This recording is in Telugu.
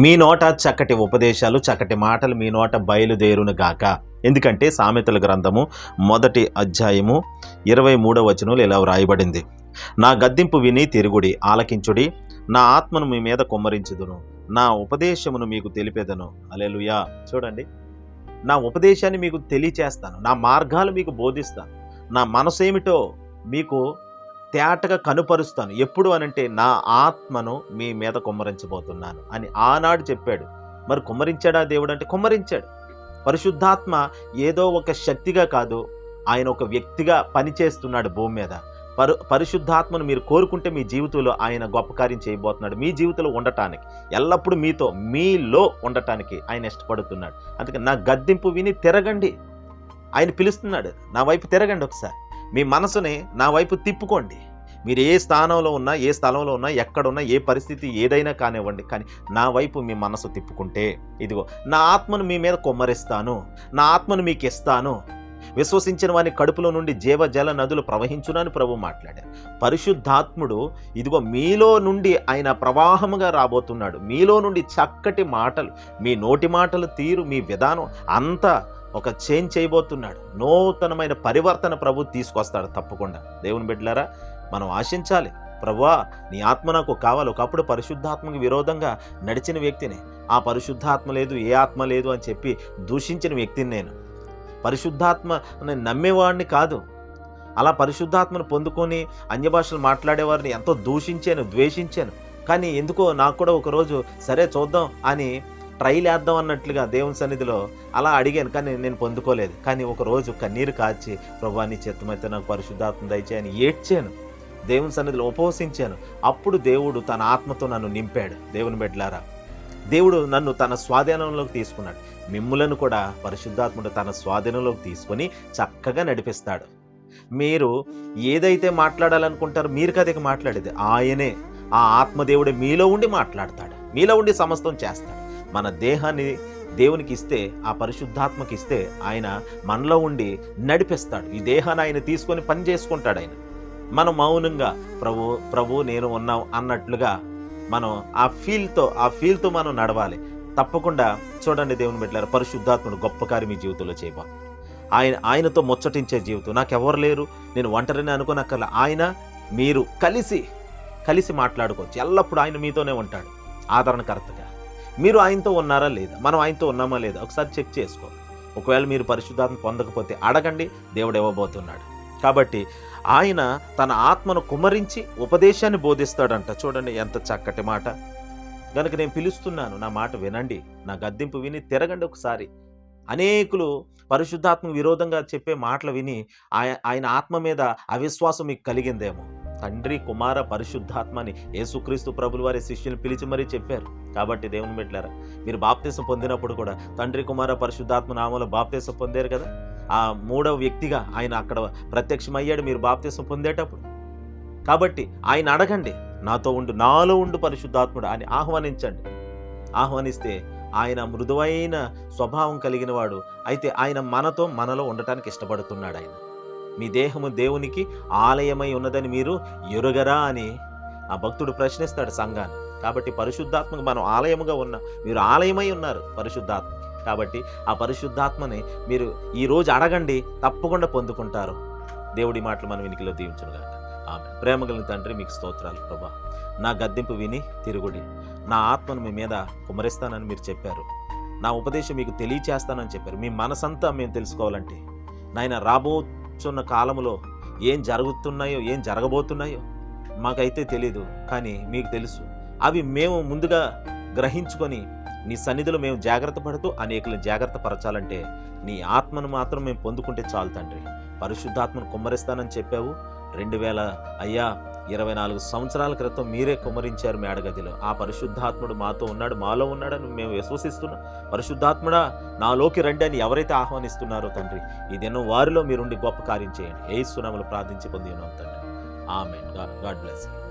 మీ నోట చక్కటి ఉపదేశాలు చక్కటి మాటలు మీ నోట బయలుదేరును గాక. ఎందుకంటే సామెతల గ్రంథము మొదటి అధ్యాయము ఇరవై మూడవ వచనంలో ఇలా వ్రాయబడింది. నా గద్దింపు విని తిరుగుడి ఆలకించుడి నా ఆత్మను మీ మీద కుమ్మరించుదును. నా ఉపదేశమును మీకు తెలిపేదను. అలెలుయా చూడండి. నా ఉపదేశాన్ని మీకు తెలియచేస్తాను. నా మార్గాలు మీకు బోధిస్తాను. నా మనసు ఏమిటో మీకు తేటగా కనుపరుస్తాను. ఎప్పుడు అనంటే నా ఆత్మను మీ మీద కుమ్మరించబోతున్నాను అని ఆనాడు చెప్పాడు. మరి కుమ్మరించాడా దేవుడు అంటే కుమ్మరించాడు. పరిశుద్ధాత్మ ఏదో ఒక శక్తిగా కాదు ఆయన ఒక వ్యక్తిగా పనిచేస్తున్నాడు భూమి మీద. పరు పరిశుద్ధాత్మను మీరు కోరుకుంటే మీ జీవితంలో ఆయన గొప్ప కార్యం చేయబోతున్నాడు. మీ జీవితంలో ఉండటానికి ఎల్లప్పుడూ మీతో మీలో ఉండటానికి ఆయన ఇష్టపడుతున్నాడు. అందుకే నా గద్దింపు విని తిరగండి. ఆయన పిలుస్తున్నాడు. నా వైపు తిరగండి ఒకసారి. మీ మనసుని నా వైపు తిప్పుకోండి. మీరు ఏ స్థానంలో ఉన్నా ఏ స్థలంలో ఉన్నా ఎక్కడున్నా ఏ పరిస్థితి ఏదైనా కానివ్వండి కానీ నా వైపు మీ మనసు తిప్పుకుంటే ఇదిగో నా ఆత్మను మీ మీద కొమ్మరిస్తాను నా ఆత్మను మీకు ఇస్తాను. విశ్వసించిన వాని కడుపులో నుండి జీవజల నదులు ప్రవహించునని ప్రభు మాట్లాడారు. పరిశుద్ధాత్ముడు ఇదిగో మీలో నుండి ఆయన ప్రవాహముగా రాబోతున్నాడు. మీలో నుండి చక్కటి మాటలు మీ నోటి మాటలు తీరు మీ విధానం అంతా ఒక చేంజ్ చేయబోతున్నాడు. నూతనమైన పరివర్తన ప్రభు తీసుకొస్తాడు తప్పకుండా. దేవుని బిడ్డలారా మనం ఆశించాలి. ప్రభువా నీ ఆత్మ నాకు కావాలి. ఒకప్పుడు పరిశుద్ధాత్మకు విరోధంగా నడిచిన వ్యక్తిని. ఆ పరిశుద్ధాత్మ లేదు ఏ ఆత్మ లేదు అని చెప్పి దూషించిన వ్యక్తిని నేను. పరిశుద్ధాత్మ నమ్మేవాడిని కాదు. అలా పరిశుద్ధాత్మను పొందుకొని అన్యభాషలు మాట్లాడేవారిని ఎంతో దూషించాను ద్వేషించాను. కానీ ఎందుకో నాకు కూడా ఒకరోజు సరే చూద్దాం అని ట్రైల్ వేద్దాం అన్నట్లుగా దేవుని సన్నిధిలో అలా అడిగాను కానీ నేను పొందుకోలేదు. కానీ ఒక రోజు కన్నీరు కాచి ప్రభా నీ చిత్తమైతే నాకు పరిశుద్ధాత్మ దయచేయని ఏడ్చాను. దేవుని సన్నిధిలో ఉపవసించాను. అప్పుడు దేవుడు తన ఆత్మతో నన్ను నింపాడు. దేవుని బిడ్డలారా దేవుడు నన్ను తన స్వాధీనంలోకి తీసుకున్నాడు. మిమ్ములను కూడా పరిశుద్ధాత్ముడు తన స్వాధీనంలోకి తీసుకొని చక్కగా నడిపిస్తాడు. మీరు ఏదైతే మాట్లాడాలనుకుంటారో మీరు కదికి మాట్లాడేది ఆయనే. ఆ ఆత్మదేవుడే మీలో ఉండి మాట్లాడతాడు. మీలో ఉండి సమస్తం చేస్తాడు. మన దేహాన్ని దేవునికి ఇస్తే ఆ పరిశుద్ధాత్మకి ఇస్తే ఆయన మనలో ఉండి నడిపిస్తాడు. ఈ దేహాన్ని ఆయన తీసుకొని పని చేసుకుంటాడు ఆయన. మనం మౌనంగా ప్రభు ప్రభు నేను ఉన్నాం అన్నట్లుగా మనం ఆ ఫీల్తో ఆ ఫీల్తో మనం నడవాలి. తప్పకుండా చూడండి దేవుని పెట్టారు పరిశుద్ధాత్ముడు గొప్ప కార్యం మీ జీవితంలో చేయబో ఆయన ఆయనతో ముచ్చటించే జీవితం. నాకెవరు లేరు. నేను ఒంటరిని అనుకోనక్కర్లా. ఆయన మీరు కలిసి కలిసి మాట్లాడుకోవచ్చు. ఎల్లప్పుడూ ఆయన మీతోనే ఉంటాడు. ఆదరణకర్తగా. మీరు ఆయనతో ఉన్నారా లేదా? మనం ఆయనతో ఉన్నామా లేదా? ఒకసారి చెక్ చేసుకో. ఒకవేళ మీరు పరిశుద్ధాత్మ పొందకపోతే అడగండి దేవుడు ఇవ్వబోతున్నాడు. కాబట్టి ఆయన తన ఆత్మను కుమరించి ఉపదేశాన్ని బోధిస్తాడంట. చూడండి ఎంత చక్కటి మాట. కనుక నేను పిలుస్తున్నాను నా మాట వినండి నా గద్దింపు విని తిరగండి ఒకసారి. అనేకులు పరిశుద్ధాత్మ విరోధంగా చెప్పే మాటలు విని ఆయన ఆత్మ మీద అవిశ్వాసం మీకు కలిగిందేమో. తండ్రి కుమార పరిశుద్ధాత్మని యేసుక్రీస్తు ప్రభులు వారి శిష్యులు పిలిచి మరీ చెప్పారు. కాబట్టి దేవుని బిడ్డలారా మీరు బాప్తీసం పొందినప్పుడు కూడా తండ్రి కుమార పరిశుద్ధాత్మ నామంలో బాప్తీసం పొందారు కదా? ఆ మూడవ వ్యక్తిగా ఆయన అక్కడ ప్రత్యక్షమయ్యాడు మీరు బాప్తీసం పొందేటప్పుడు. కాబట్టి ఆయన అడగండి నాతో ఉండు నాలో ఉండు పరిశుద్ధాత్ముడు అని ఆహ్వానించండి. ఆహ్వానిస్తే ఆయన మృదువైన స్వభావం కలిగిన వాడు అయితే ఆయన మనతో మనలో ఉండటానికి ఇష్టపడుతున్నాడు ఆయన. మీ దేహము దేవునికి ఆలయమై ఉన్నదని మీరు ఎరుగరా అని ఆ భక్తుడు ప్రశ్నిస్తాడు సంఘాన్ని. కాబట్టి పరిశుద్ధాత్మకు మనం ఆలయముగా ఉన్న మీరు ఆలయమై ఉన్నారు పరిశుద్ధాత్మ. కాబట్టి ఆ పరిశుద్ధాత్మని మీరు ఈ రోజు అడగండి తప్పకుండా పొందుకుంటారు. దేవుడి మాటలు మనం వినికిలో దీవించనుగాక ఆమె ప్రేమగలిని తండ్రి మీకు స్తోత్రాలు ప్రభా. నా గద్దింపు విని తిరుగుడి. నా ఆత్మను మీ మీద కుమరిస్తానని మీరు చెప్పారు. నా ఉపదేశం మీకు తెలియచేస్తానని చెప్పారు. మీ మనసంతా మేము తెలుసుకోవాలంటే. నాయన కూర్చున్న కాలంలో ఏం జరుగుతున్నాయో ఏం జరగబోతున్నాయో మాకైతే తెలీదు కానీ మీకు తెలుసు. అవి మేము ముందుగా గ్రహించుకొని నీ సన్నిధిలో మేము జాగ్రత్త పడుతూ అనేకులను జాగ్రత్త పరచాలంటే నీ ఆత్మను మాత్రం మేము పొందుకుంటే చాలు తండ్రి. పరిశుద్ధాత్మను కుమ్మరిస్తానని చెప్పావు. రెండు వేల అయ్యా ఇరవై నాలుగు సంవత్సరాల క్రితం మీరే కుమరించారు మేడగదిలో ఆ పరిశుద్ధాత్ముడు మాతో ఉన్నాడు మాలో ఉన్నాడని మేము విశ్వసిస్తున్నాం. పరిశుద్ధాత్ముడా నాలోకి రండి అని ఎవరైతే ఆహ్వానిస్తున్నారో తండ్రి ఈ దినం వారిలో మీరుండి గొప్ప కార్యం చేయండి. ఏ సునామలు ప్రార్థించి పొంది ఉన్నాం తండ్రి ఆమె గాడ్ బ్లెస్ యూ.